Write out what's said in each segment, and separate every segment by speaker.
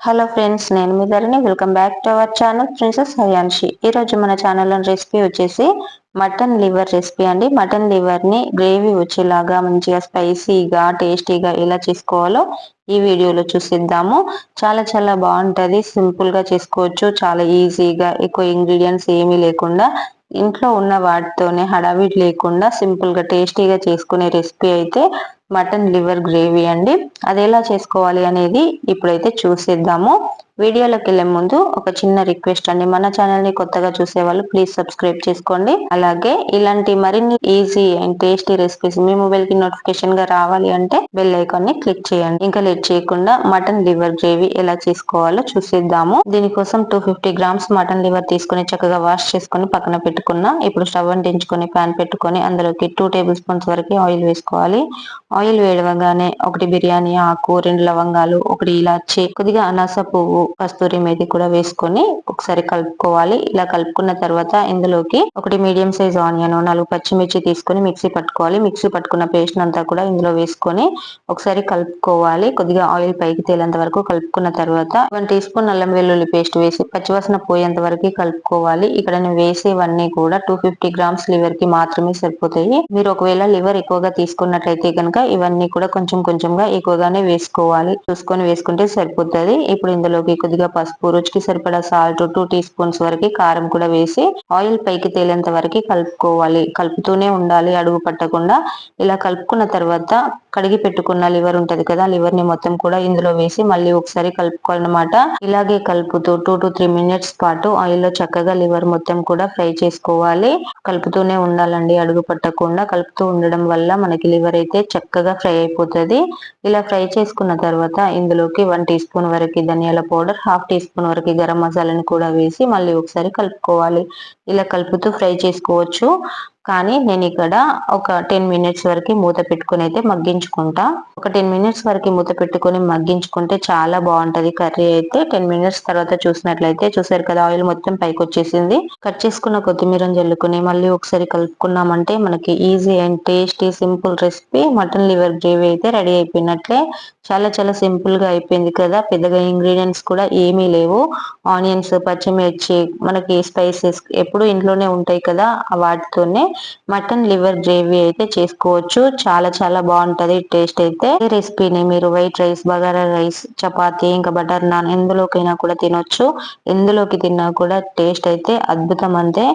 Speaker 1: Hello friends నేను మీ Dharani. Welcome back to our channel princess Hayanshi ఈరోజు మన ఛానల్లో రెసిపీ వచ్చేసి మటన్ లివర్ రెసిపీ అండి. మటన్ లివర్ని గ్రేవీ వచ్చేలాగా మంచిగా స్పైసీగా టేస్టీగా ఎలా చేసుకోవాలో ఈ వీడియోలో చూసిద్దాము. చాలా చాలా బాగుంటుంది సింపుల్గా చేసుకోవచ్చు. చాలా ఈజీగా ఎక్కువ ఇంగ్రీడియంట్స్ ఏమీ లేకుండా ఇంట్లో ఉన్న వాటితోనే హడావిడి లేకుండా సింపుల్గా టేస్టీగా చేసుకునే రెసిపీ అయితే మటన్ లివర్ గ్రేవీ అండి. అది ఎలా చేసుకోవాలి అనేది ఇప్పుడైతే చూసేద్దాము. వీడియోలోకి వెళ్ళే ముందు ఒక చిన్న రిక్వెస్ట్ అండి. మన ఛానల్ని కొత్తగా చూసే వాళ్ళు ప్లీజ్ సబ్స్క్రైబ్ చేసుకోండి. అలాగే ఇలాంటి మరిన్ని ఈజీ అండ్ టేస్టీ రెసిపీస్ మీ మొబైల్కి నోటిఫికేషన్గా రావాలి అంటే బెల్ ఐకాన్ని క్లిక్ చేయండి. ఇంకా లేట్ చేయకుండా మటన్ లివర్ గ్రేవీ ఎలా చేసుకోవాలో చూసేద్దాము. దీనికోసం two fifty grams mutton liver తీసుకుని చక్కగా వాష్ చేసుకుని పక్కన పెట్టుకున్న ఇప్పుడు స్టవ్ అంటించుకొని ప్యాన్ పెట్టుకొని అందులోకి టూ టేబుల్ స్పూన్స్ వరకు ఆయిల్ వేసుకోవాలి. ఆయిల్ వేడవగానే ఒకటి బిర్యానీ ఆకు రెండు లవంగాలు ఒకటి ఇలాచి కొద్దిగా అనాస పువ్వు కస్తూరి మేతి కూడా వేసుకొని ఒకసారి కలుపుకోవాలి. ఇలా కలుపుకున్న తర్వాత ఇందులోకి ఒకటి మీడియం సైజ్ ఆనియన్ నాలుగు పచ్చిమిర్చి తీసుకొని మిక్సీ పట్టుకోవాలి. మిక్సీ పట్టుకున్న పేస్ట్ అంతా కూడా ఇందులో వేసుకొని ఒకసారి కలుపుకోవాలి. కొద్దిగా ఆయిల్ పైకి తేలేంత వరకు కలుపుకున్న తర్వాత వన్ టీ స్పూన్ అల్లం వెల్లుల్లి పేస్ట్ వేసి పచ్చివాసన పోయేంత వరకు కలుపుకోవాలి. ఇక్కడ నేను వేసేవన్నీ కూడా టూ ఫిఫ్టీ గ్రామ్స్ లివర్కి మాత్రమే సరిపోతాయి. మీరు ఒకవేళ లివర్ ఎక్కువగా తీసుకున్నట్లయితే కనుక ఇవన్నీ కూడా కొంచెం కొంచెంగా ఎక్కువగానే వేసుకోవాలి. చూసుకొని వేసుకుంటే సరిపోతుంది. ఇప్పుడు ఇందులోకి కొద్దిగా పసుపు రుచికి సరిపడా సాల్ట్ టూ టీ స్పూన్స్ వరకు కారం కూడా వేసి ఆయిల్ పైకి తేలేంత వరకు కలుపుకోవాలి. కలుపుతూనే ఉండాలి అడుగు పట్టకుండా. ఇలా కలుపుకున్న తర్వాత కడిగి పెట్టుకున్న లివర్ ఉంటది కదా లివర్ని మొత్తం కూడా ఇందులో వేసి మళ్ళీ ఒకసారి కలుపుకోవాలన్నమాట. ఇలాగే కలుపుతూ టూ టు త్రీ మినిట్స్ పాటు ఆయిల్లో చక్కగా లివర్ మొత్తం కూడా ఫ్రై చేసుకోవాలి. కలుపుతూనే ఉండాలండి అడుగు పట్టకుండా. కలుపుతూ ఉండడం వల్ల మనకి లివర్ అయితే చక్కగా ఫ్రై అయిపోతుంది. ఇలా ఫ్రై చేసుకున్న తర్వాత ఇందులోకి వన్ టీ స్పూన్ వరకు ధనియాల పౌడర్ హాఫ్ టీ స్పూన్ వరకు గరం మసాలాని కూడా వేసి మళ్ళీ ఒకసారి కలుపుకోవాలి. ఇలా కలుపుతూ ఫ్రై చేసుకోవచ్చు. కానీ నేను ఇక్కడ ఒక టెన్ మినిట్స్ వరకు మూత పెట్టుకుని అయితే మగ్గించుకుంటా. ఒక టెన్ మినిట్స్ వరకు మూత పెట్టుకుని మగ్గించుకుంటే చాలా బాగుంటది కర్రీ అయితే. టెన్ మినిట్స్ తర్వాత చూసినట్లయితే చూసారు కదా ఆయిల్ మొత్తం పైకి వచ్చేసింది. కట్ చేసుకున్న కొత్తిమీర జల్లుకుని మళ్ళీ ఒకసారి కలుపుకున్నామంటే మనకి easy and tasty simple recipe mutton liver gravy అయితే రెడీ అయిపోయినట్లే. చాలా చాలా సింపుల్గా అయిపోయింది కదా. పెద్దగా ఇంగ్రీడియంట్స్ కూడా ఏమీ లేవు. ఆనియన్స్ పచ్చిమిర్చి మనకి స్పైసెస్ ఎప్పుడు ఇంట్లోనే ఉంటాయి కదా వాటితోనే. మటన్ లివర్ గ్రేవీ అయితే చేసుకోవచ్చు. చాలా చాలా బాగుంటది. టేస్ట్ అయితే. ఈ రెసిపీని మీరు white rice bagara rice chapati ఇంకా బటర్ నాన్ ఎందులోకైనా కూడా తినొచ్చు. ఎందులోకి తిన్నా కూడా టేస్ట్ అయితే అద్భుతం అంతే.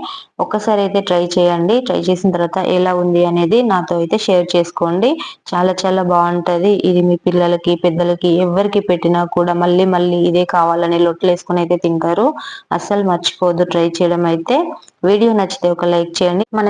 Speaker 1: ఒకసారి అయితే ట్రై చేయండి. ట్రై చేసిన తర్వాత ఎలా ఉంది అనేది నాతో అయితే షేర్ చేసుకోండి. చాలా చాలా బాగుంటది. ఇది మీ పిల్లలకి పెద్దలకి ఎవరికి పెట్టినా కూడా మళ్ళీ మళ్ళీ ఇదే కావాలని లొట్లేసుకుని అయితే తింటారు. అస్సలు మర్చిపోదు ట్రై చేయడం అయితే. వీడియో నచ్చితే ఒక లైక్ చేయండి. మన